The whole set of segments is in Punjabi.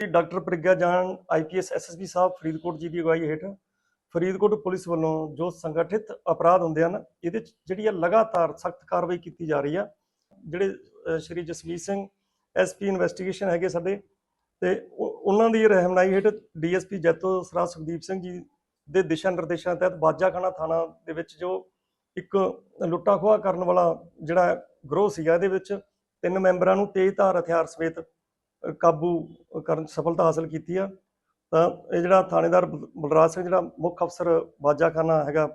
ਕਿ ਡਾਕਟਰ ਪ੍ਰਿਗਿਆ ਜਾਨ ਆਈਪੀਐਸ ਐਸਐਸਪੀ ਸਾਹਿਬ, ਫਰੀਦਕੋਟ ਜੀ ਦੀ ਅਗਵਾਈ ਹੇਠ ਫਰੀਦਕੋਟ ਪੁਲਿਸ ਵੱਲੋਂ ਜੋ ਸੰਗਠਿਤ ਅਪਰਾਧ ਹੁੰਦੇ ਹਨ, ਇਹਦੇ 'ਚ ਜਿਹੜੀ ਆ ਲਗਾਤਾਰ ਸਖਤ ਕਾਰਵਾਈ ਕੀਤੀ ਜਾ ਰਹੀ ਆ। ਜਿਹੜੇ ਸ਼੍ਰੀ ਜਸਵੀਰ ਸਿੰਘ ਐਸਪੀ ਇਨਵੈਸਟੀਗੇਸ਼ਨ ਹੈਗੇ ਸਾਡੇ ਤੇ ਉਹਨਾਂ ਦੀ ਰਹਿਮਨਾਈ ਹੇਠ ਡੀਐਸਪੀ ਜੈਤੋ ਸਰਾ ਸੁਖਦੀਪ ਸਿੰਘ ਜੀ ਦੇ ਦਿਸ਼ਾ ਨਿਰਦੇਸ਼ਾਂ ਤਹਿਤ ਬਾਜਾਖਾਨਾ ਥਾਣਾ ਦੇ ਵਿੱਚ ਜੋ ਇੱਕ ਲੁੱਟਾ ਖੋਹਾ ਕਰਨ ਵਾਲਾ ਜਿਹੜਾ ਗਰੋਹ ਸੀਗਾ, ਇਹਦੇ ਵਿੱਚ ਤਿੰਨ ਮੈਂਬਰਾਂ ਨੂੰ ਤੇਜ਼ ਧਾਰ ਹਥਿਆਰ ਸਮੇਤ ਕਾਬੂ ਕਰਨ 'ਚ ਸਫਲਤਾ ਹਾਸਲ ਕੀਤੀ ਆ। ਤਾਂ ਇਹ ਜਿਹੜਾ ਥਾਣੇਦਾਰ ਬਲ- ਬਲਰਾਜ ਸਿੰਘ ਜਿਹੜਾ ਮੁੱਖ ਅਫਸਰ ਬਾਜਾਖਾਨਾ ਹੈਗਾ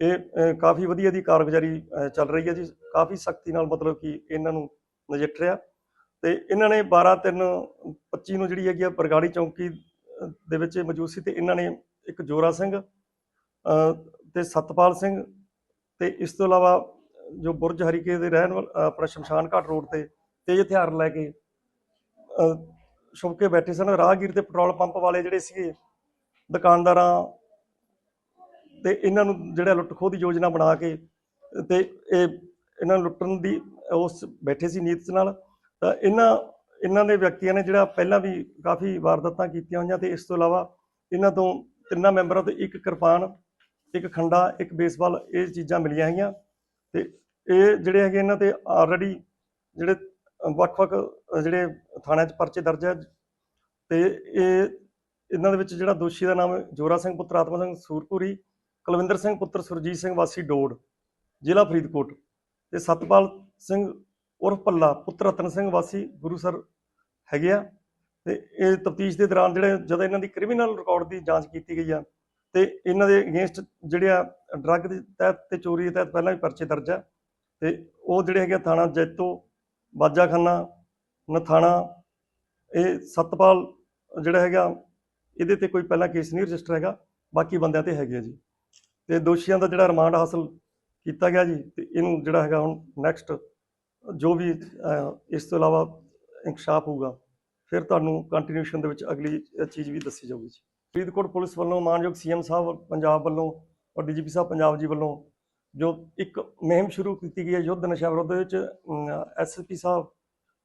ਇਹ ਕਾਫੀ ਵਧੀਆ ਦੀ ਕਾਰਗੁਜ਼ਾਰੀ ਚੱਲ ਰਹੀ ਹੈ ਜੀ। ਕਾਫੀ ਸਖਤੀ ਨਾਲ ਮਤਲਬ ਕਿ ਇਹਨਾਂ ਨੂੰ ਨਜਿੱਠ ਰਿਹਾ। ਤੇ ਇਹਨਾਂ ਨੇ 12 3 25 ਨੂੰ ਜਿਹੜੀ ਹੈਗੀ ਆ ਬਰਗਾੜੀ ਚੌਂਕੀ ਦੇ ਵਿੱਚ ਮੌਜੂਦ ਸੀ ਤੇ ਇਹਨਾਂ ਨੇ ਇੱਕ ਜੋਰਾ ਸਿੰਘ ਅ, ਤੇ ਸਤਪਾਲ ਸਿੰਘ ਤੇ ਇਸ ਤੋਂ ਇਲਾਵਾ ਜੋ ਬੁਰਜ ਹਰੀਕੇ ਦੇ ਰਹਿਣ ਵਾਲ- ਆਪਣਾ ਸ਼ਮਸ਼ਾਨ ਘਾਟ ਰੋਡ ਤੇ ਤੇਜ਼ ਹਥਿਆਰ ਲੈ ਕੇ ਛੁਪ ਕੇ ਬੈਠੇ ਸਨ ਰਾਹਗੀਰ ਤੇ ਪੈਟਰੋਲ ਪੰਪ ਵਾਲੇ ਜਿਹੜੇ ਸੀਗੇ, ਦੁਕਾਨਦਾਰਾਂ ਤੇ ਇਹਨਾਂ ਨੂੰ ਜਿਹੜਾ ਲੁੱਟ ਖੋਹ ਦੀ ਯੋਜਨਾ ਬਣਾ ਕੇ ਤੇ ਇਹ ਇਹਨਾਂ ਨੂੰ ਲੁੱਟਣ ਦੀ ਉਸ ਬੈਠੇ ਸੀ ਨੀਤ ਨਾਲ, ਤਾਂ ਇਹਨਾਂ ਇਹਨਾਂ ਦੇ ਵਿਅਕਤੀਆਂ ਨੇ ਜਿਹੜਾ ਪਹਿਲਾਂ ਵੀ ਕਾਫੀ ਵਾਰਦਾਤਾਂ ਕੀਤੀਆਂ ਹੋਈਆਂ ਤੇ ਇਸ ਤੋਂ ਇਲਾਵਾ ਇਹਨਾਂ ਤੋਂ ਤਿੰਨਾਂ ਮੈਂਬਰਾਂ ਤੋਂ ਇੱਕ ਕਿਰਪਾਨ, ਇੱਕ ਖੰਡਾ, ਇੱਕ ਬੇਸਬਾਲ ਇਹ ਚੀਜ਼ਾਂ ਮਿਲੀਆਂ ਹੈਗੀਆਂ ਤੇ ਇਹ ਜਿਹੜੇ ਹੈਗੇ ਇਹਨਾਂ ਤੇ ਆਲਰੇਡੀ ਜਿਹੜੇ ਵੱਖ-ਵੱਖ ਜਿਹੜੇ ਥਾਣਿਆਂ 'ਚ ਪਰਚੇ ਦਰਜ ਹੈ ਤੇ ਇਹ, ਇਹਨਾਂ ਦੇ ਵਿੱਚ ਜਿਹੜਾ ਦੋਸ਼ੀ ਦਾ ਨਾਮ ਜੋਰਾ ਸਿੰਘ ਪੁੱਤਰ, ਆਤਮਾ ਸਿੰਘ ਸੂਰਪੁਰੀ, ਕੁਲਵਿੰਦਰ ਸਿੰਘ ਪੁੱਤਰ, ਸੁਰਜੀਤ ਸਿੰਘ ਵਾਸੀ ਡੋੜ ਜ਼ਿਲ੍ਹਾ ਫਰੀਦਕੋਟ ਤੇ ਸਤਪਾਲ ਸਿੰਘ ਉਰਫ ਪੱਲਾ ਪੁੱਤਰ ਰਤਨ ਸਿੰਘ ਵਾਸੀ ਗੁਰੂਸਰ ਹੈਗੇ ਆ। ਤੇ ਇਹ ਤਫਤੀਸ਼ ਦੇ ਦੌਰਾਨ ਜਿਹੜੇ, ਜਦੋਂ ਇਹਨਾਂ ਦੀ ਕ੍ਰਿਮੀਨਲ ਰਿਕਾਰਡ ਦੀ ਜਾਂਚ ਕੀਤੀ ਗਈ ਆ, ਤੇ ਇਹਨਾਂ ਦੇ ਅਗੇਂਸਟ ਜਿਹੜੇ ਆ, ਡਰੱਗ ਦੇ ਤਹਿਤ ਤੇ ਚੋਰੀ ਦੇ ਤਹਿਤ ਪਹਿਲਾਂ ਵੀ ਪਰਚੇ ਦਰਜ ਆ। ਤੇ ਉਹ ਜਿਹੜੇ ਹੈਗੇ ਆ ਥਾਣਾ ਜੈਤੋ ਬਾਜਾਖਾਨਾ ਨਥਾਣਾ, ਇਹ ਸਤਪਾਲ ਜਿਹੜਾ ਹੈਗਾ, ਇਹਦੇ ਤੇ ਕੋਈ ਪਹਿਲਾਂ ਕੇਸ ਨਹੀਂ ਰਜਿਸਟਰ ਹੈਗਾ, ਬਾਕੀ ਬੰਦਿਆਂ ਤੇ ਹੈਗੇ ਆ ਜੀ। ਤੇ ਦੋਸ਼ੀਆਂ ਦਾ ਜਿਹੜਾ ਰਿਮਾਂਡ ਹਾਸਲ ਕੀਤਾ ਗਿਆ ਜੀ, ਤੇ ਇਹਨੂੰ ਜਿਹੜਾ ਹੈਗਾ ਹੁਣ ਨੈਕਸਟ ਜੋ ਵੀ ਇਸ ਤੋਂ ਇਲਾਵਾ ਇਨਕਸ਼ਾਫ ਹੋਊਗਾ, ਫਿਰ ਤੁਹਾਨੂੰ ਕੰਟੀਨਿਊਸ਼ਨ ਦੇ ਵਿੱਚ ਅਗਲੀ ਚੀਜ਼ ਵੀ ਦੱਸੀ ਜਾਊਗੀ ਜੀ। ਫਰੀਦਕੋਟ ਪੁਲਿਸ ਵੱਲੋਂ ਮਾਨਯੋਗ ਸੀਐਮ ਸਾਹਿਬ ਪੰਜਾਬ ਵੱਲੋਂ ਔਰ ਡੀਜੀਪੀ ਸਾਹਿਬ ਪੰਜਾਬ ਜੀ ਵੱਲੋਂ ਜੋ ਇੱਕ ਮੁਹਿੰਮ ਸ਼ੁਰੂ ਕੀਤੀ ਗਈ ਹੈ ਯੁੱਧ ਨਸ਼ਾ ਵਿਰੋਧ ਦੇ ਵਿੱਚ ਐਸਐਸਪੀ ਸਾਹਿਬ,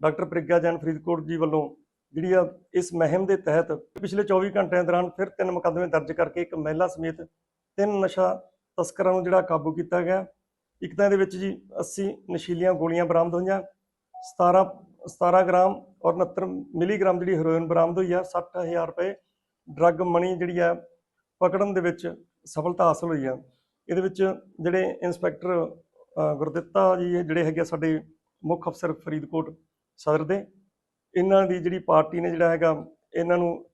ਡਾਕਟਰ ਪ੍ਰਿਗਿਆ ਜੈਨ ਫਰੀਦਕੋਟ ਜੀ ਵੱਲੋਂ ਜਿਹੜੀ ਆ ਇਸ ਮੁਹਿੰਮ ਦੇ ਤਹਿਤ ਪਿਛਲੇ 24 ਘੰਟਿਆਂ ਦੌਰਾਨ ਫਿਰ ਤਿੰਨ ਮੁਕੱਦਮੇ ਦਰਜ ਕਰਕੇ ਇੱਕ ਮਹਿਲਾ ਸਮੇਤ ਤਿੰਨ ਨਸ਼ਾ ਤਸਕਰਾਂ ਨੂੰ ਜਿਹੜਾ ਕਾਬੂ ਕੀਤਾ ਗਿਆ। ਇੱਕ ਤਾਂ ਇਹਦੇ ਵਿੱਚ ਜੀ 80 ਨਸ਼ੀਲੀਆਂ ਗੋਲੀਆਂ ਬਰਾਮਦ ਹੋਈਆਂ 17 17 ਗ੍ਰਾਮ ਔਰ 69 ਮਿਲੀਗ੍ਰਾਮ ਜਿਹੜੀ ਹੈਰੋਇਨ ਬਰਾਮਦ ਹੋਈ ਆ 60000 ਰੁਪਏ ਡਰੱਗ ਮਣੀ ਜਿਹੜੀ ਆ ਪਕੜਨ ਦੇ ਵਿੱਚ ਸਫਲਤਾ ਹਾਸਲ ਹੋਈ ਆ। ਇਹਦੇ ਵਿੱਚ ਜਿਹੜੇ ਇੰਸਪੈਕਟਰ ਗੁਰਦਿੱਤਾ ਜੀ ਜਿਹੜੇ ਹੈਗੇ ਆ ਸਾਡੇ ਮੁੱਖ ਅਫਸਰ ਫਰੀਦਕੋਟ ਸਦਰ ਦੇ, ਇਹਨਾਂ ਦੀ ਜਿਹੜੀ ਪਾਰਟੀ ਨੇ ਜਿਹੜਾ ਹੈਗਾ, ਇਹਨਾਂ ਨੂੰ,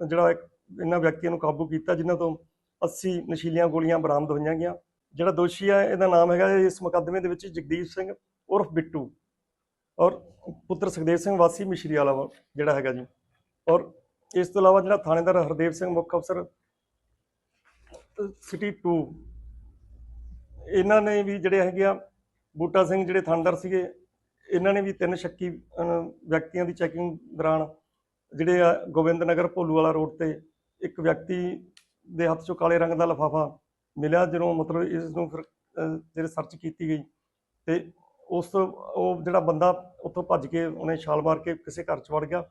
ਜਿਹੜਾ ਇਹਨਾਂ ਵਿਅਕਤੀਆਂ ਨੂੰ ਕਾਬੂ ਕੀਤਾ, ਜਿਨ੍ਹਾਂ ਤੋਂ 80 ਨਸ਼ੀਲੀਆਂ ਗੋਲੀਆਂ ਬਰਾਮਦ ਹੋਈਆਂ ਗਈਆਂ। ਜਿਹੜਾ ਦੋਸ਼ੀ ਹੈ ਇਹਦਾ ਨਾਮ ਹੈਗਾ ਇਸ ਮੁਕੱਦਮੇ ਦੇ ਵਿੱਚ ਜਗਦੀਪ ਸਿੰਘ ਉਰਫ ਬਿੱਟੂ ਔਰ ਪੁੱਤਰ ਸੁਖਦੇਵ ਸਿੰਘ ਵਾਸੀ ਮਿਸ਼ਰੀ ਵਾਲਾ ਵਾ, ਜਿਹੜਾ ਹੈਗਾ ਜੀ। ਔਰ ਇਸ ਤੋਂ ਇਲਾਵਾ ਜਿਹੜਾ ਥਾਣੇਦਾਰ ਹਰਦੇਵ ਸਿੰਘ ਮੁੱਖ ਅਫਸਰ ਸਿਟੀ 2 ਇਹਨਾਂ ਨੇ ਵੀ ਜਿਹੜੇ ਹੈਗੇ ਆ, ਬੂਟਾ ਸਿੰਘ ਜਿਹੜੇ ਥੰਡਰ ਸੀਗੇ, ਇਹਨਾਂ ਨੇ ਵੀ ਤਿੰਨ ਸ਼ੱਕੀ ਵਿਅਕਤੀਆਂ ਦੀ ਚੈਕਿੰਗ ਦੌਰਾਨ ਜਿਹੜੇ ਆ ਗੋਬਿੰਦ ਨਗਰ ਭੋਲੂ ਵਾਲਾ ਰੋਡ ਤੇ ਇੱਕ ਵਿਅਕਤੀ ਦੇ ਹੱਥ 'ਚੋਂ ਕਾਲੇ ਰੰਗ ਦਾ ਲਿਫਾਫਾ ਮਿਲਿਆ, ਜਦੋਂ ਮਤਲਬ ਇਸ ਨੂੰ ਫਿਰ ਜਿਹੜੇ ਸਰਚ ਕੀਤੀ ਗਈ ਤੇ ਉਸ, ਉਹ ਜਿਹੜਾ ਬੰਦਾ ਉੱਥੋਂ ਭੱਜ ਕੇ ਉਹਨੇ ਛਾਲ ਮਾਰ ਕੇ ਕਿਸੇ ਘਰ 'ਚ ਵੜ ਗਿਆ।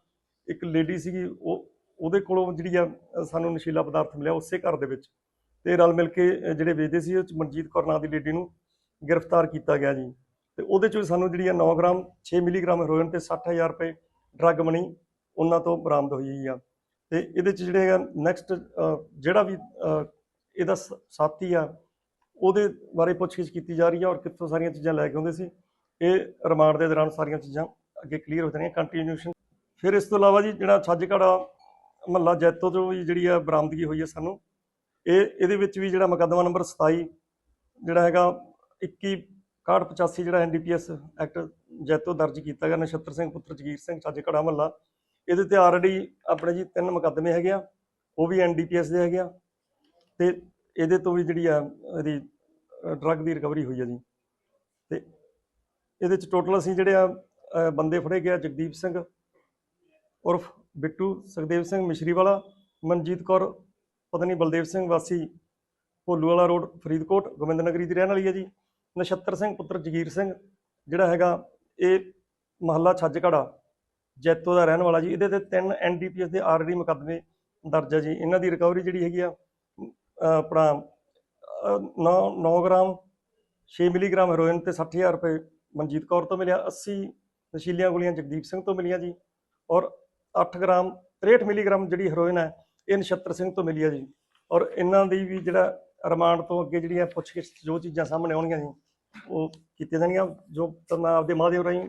ਇੱਕ ਲੇਡੀ ਸੀਗੀ, ਉਹ, ਉਹਦੇ ਕੋਲੋਂ ਜਿਹੜੀ ਆ, ਸਾਨੂੰ ਨਸ਼ੀਲਾ ਪਦਾਰਥ ਮਿਲਿਆ ਉਸੇ ਘਰ ਦੇ ਵਿੱਚ। ਤੇ ਰਲ ਮਿਲ ਕੇ ਜਿਹੜੇ ਵੇਚਦੇ ਸੀ, ਉਹ 'ਚ ਮਨਜੀਤ ਕੌਰ ਨਾਂ ਦੀ ਲੇਡੀ ਨੂੰ ਗ੍ਰਿਫਤਾਰ ਕੀਤਾ ਗਿਆ ਜੀ। ਤੇ ਉਹਦੇ ਚੋਂ ਸਾਨੂੰ ਜਿਹੜੀ ਆ 9 ਗ੍ਰਾਮ 6 ਮਿਲੀਗ੍ਰਾਮ ਹੈਰੋਇਨ ਤੇ 60000 ਰੁਪਏ ਡਰੱਗ ਮਨੀ ਉਹਨਾਂ ਤੋਂ ਬਰਾਮਦ ਹੋਈ ਆ। ਤੇ ਇਹਦੇ ਚ ਜਿਹੜੇ ਹੈਗਾ ਨੈਕਸਟ ਜਿਹੜਾ ਵੀ ਇਹਦਾ ਸ- ਸਾਥੀ ਆ, ਉਹਦੇ ਬਾਰੇ ਪੁੱਛਗਿੱਛ ਕੀਤੀ ਜਾ ਰਹੀ ਆ ਔਰ ਕਿੱਥੋਂ ਸਾਰੀਆਂ ਚੀਜ਼ਾਂ ਲੈ ਕੇ ਆਉਂਦੇ ਸੀ, ਇਹ ਰਿਮਾਂਡ ਦੇ ਦੌਰਾਨ ਸਾਰੀਆਂ ਚੀਜ਼ਾਂ ਅੱਗੇ ਕਲੀਅਰ ਹੋ ਜਾਣੀਆਂ ਕੰਟੀਨਿਊਸ਼ਨ ਫਿਰ ਇਸ ਤੋਂ ਇਲਾਵਾ ਜੀ ਜਿਹੜਾ ਛੱਜਕੜਾ ਮਹੱਲਾ ਜੈਤੋ ਤੋਂ ਵੀ ਜਿਹੜੀ ਆ ਬਰਾਮਦਗੀ ਹੋਈ ਹੈ ਸਾਨੂੰ ਇਹ, ਇਹਦੇ ਵਿੱਚ ਵੀ ਜਿਹੜਾ ਮੁਕੱਦਮਾ ਨੰਬਰ 27 ਜਿਹੜਾ ਹੈਗਾ 21 6185 ਜਿਹੜਾ ਐਨਡੀਪੀਐਸ ਐਕਟ ਜੈਤੋ ਦਰਜ ਕੀਤਾ ਗਿਆ, ਨਛੱਤਰ ਸਿੰਘ ਪੁੱਤਰ ਜਗੀਰ ਸਿੰਘ ਛੱਜਕੜਾ ਮਹੱਲਾ। ਇਹਦੇ ਤੇ ਆਲਰੇਡੀ ਆਪਣੇ ਜੀ ਤਿੰਨ ਮੁਕੱਦਮੇ ਹੈਗੇ ਆ, ਉਹ ਵੀ ਐਨਡੀਪੀਐਸ ਦੇ ਹੈਗੇ ਆ ਤੇ ਇਹਦੇ ਤੋਂ ਵੀ ਜਿਹੜੀ ਆ, ਇਹਦੀ ਡਰੱਗ ਦੀ ਰਿਕਵਰੀ ਹੋਈ ਹੈ ਜੀ। ਤੇ ਇਹਦੇ ਚ ਟੋਟਲ ਅਸੀਂ ਜਿਹੜੇ ਆ ਬੰਦੇ ਫੜੇ ਗਏ ਜਗਦੀਪ ਸਿੰਘ ਉਰਫ ਬਿੱਟੂ, ਸੁਖਦੇਵ ਸਿੰਘ ਮਿਸ਼ਰੀ ਵਾਲਾ ਮਨਜੀਤ ਕੌਰ ਪਤਨੀ ਬਲਦੇਵ ਸਿੰਘ ਵਾਸੀ ਭੋਲੂ ਵਾਲਾ ਰੋਡ, ਫਰੀਦਕੋਟ ਗੋਬਿੰਦ ਨਗਰੀ ਦੀ ਰਹਿਣ ਵਾਲੀ ਹੈ ਜੀ। ਨਛੱਤਰ ਸਿੰਘ ਪੁੱਤਰ ਜਗੀਰ ਸਿੰਘ, ਜਿਹੜਾ ਹੈਗਾ ਇਹ ਮਹੱਲਾ ਛੱਜਕੜਾ ਜੈਤੋ ਦਾ ਰਹਿਣ ਵਾਲਾ ਜੀ। ਇਹਦੇ ਤੇ ਤਿੰਨ ਐਨਡੀਪੀਐਸ ਦੇ ਆਲਰੇਡੀ ਮੁਕੱਦਮੇ ਦਰਜ ਹੈ ਜੀ। ਇਹਨਾਂ ਦੀ ਰਿਕਵਰੀ ਜਿਹੜੀ ਹੈਗੀ ਆ ਆਪਣਾ 9 9 ਗ੍ਰਾਮ 6 ਮਿਲੀਗ੍ਰਾਮ ਹੈਰੋਇਨ ਤੇ 60000 ਰੁਪਏ ਮਨਜੀਤ ਕੌਰ ਤੋਂ ਮਿਲਿਆ। 80 ਨਸ਼ੀਲੀਆਂ ਗੋਲੀਆਂ ਜਗਦੀਪ ਸਿੰਘ ਤੋਂ ਮਿਲੀਆਂ ਜੀ। ਔਰ 8 ਗ੍ਰਾਮ 63 ਮਿਲੀਗ੍ਰਾਮ ਜਿਹੜੀ ਹੈਰੋਇਨ ਹੈ ਇਹ ਨਛੱਤਰ ਸਿੰਘ ਤੋਂ ਮਿਲੀ ਹੈ ਜੀ। ਔਰ ਇਹਨਾਂ ਦੀ ਵੀ ਜਿਹੜਾ ਰਿਮਾਂਡ ਤੋਂ ਅੱਗੇ ਜਿਹੜੀਆਂ ਪੁੱਛਗਿੱਛ ਜੋ ਚੀਜ਼ਾਂ ਸਾਹਮਣੇ ਆਉਣਗੀਆਂ ਜੀ, ਉਹ ਕੀਤੀਆਂ ਜਾਣਗੀਆਂ। ਜੋ ਤਾਂ ਮੈਂ ਆਪਦੇ ਮਾਧਿਅਮ ਰਾਹੀਂ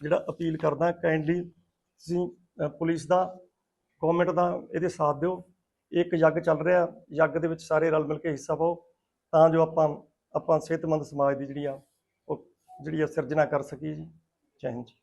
ਜਿਹੜਾ ਅਪੀਲ ਕਰਦਾ, ਕਾਈਂਡਲੀ ਤੁਸੀਂ ਪੁਲਿਸ ਦਾ, ਗਵਰਨਮੈਂਟ ਦਾ ਇਹਦੇ ਸਾਥ ਦਿਓ। ਇਹ ਇੱਕ ਯੱਗ ਚੱਲ ਰਿਹਾ, ਯੱਗ ਦੇ ਵਿੱਚ ਸਾਰੇ ਰਲ ਮਿਲ ਕੇ ਹਿੱਸਾ ਪਾਓ। ਤਾਂ ਜੋ ਆਪਾਂ ਆਪਾਂ ਸਿਹਤਮੰਦ ਸਮਾਜ ਦੀ ਜਿਹੜੀ ਆ, ਉਹ ਜਿਹੜੀ ਆ ਸਿਰਜਣਾ ਕਰ ਸਕੀਏ ਜੀ। ਜੈ ਹਿੰਦ ਜੀ।